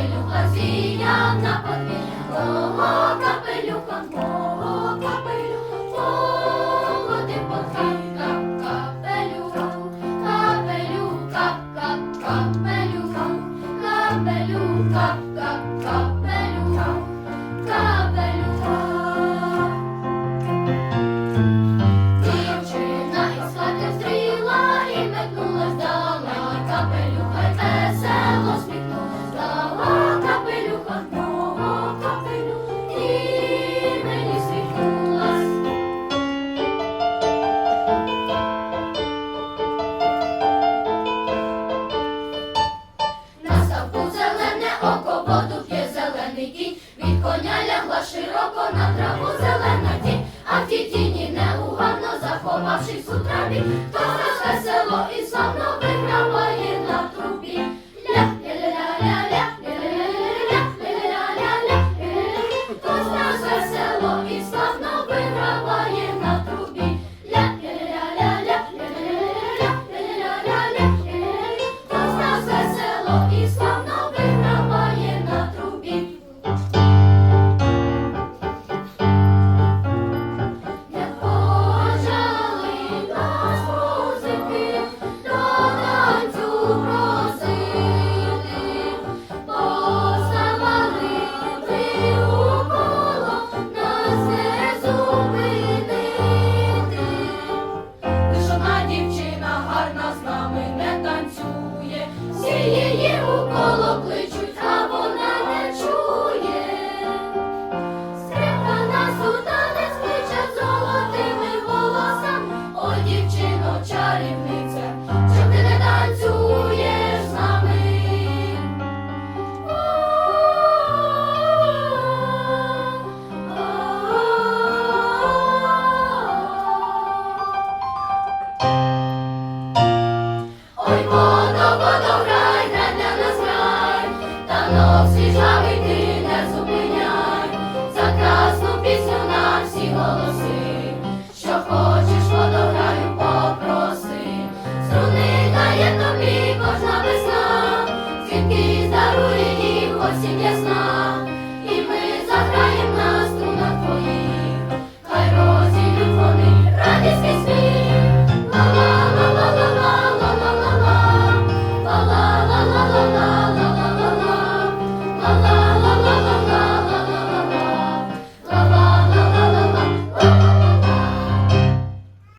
Вилюбла зіям на подвір'я, воду п'є зелений кінь, від коня лягла широко на траву зелена тінь, а в тій тіні неуганно заховавшись у траві, то весело і із Станов свіжами.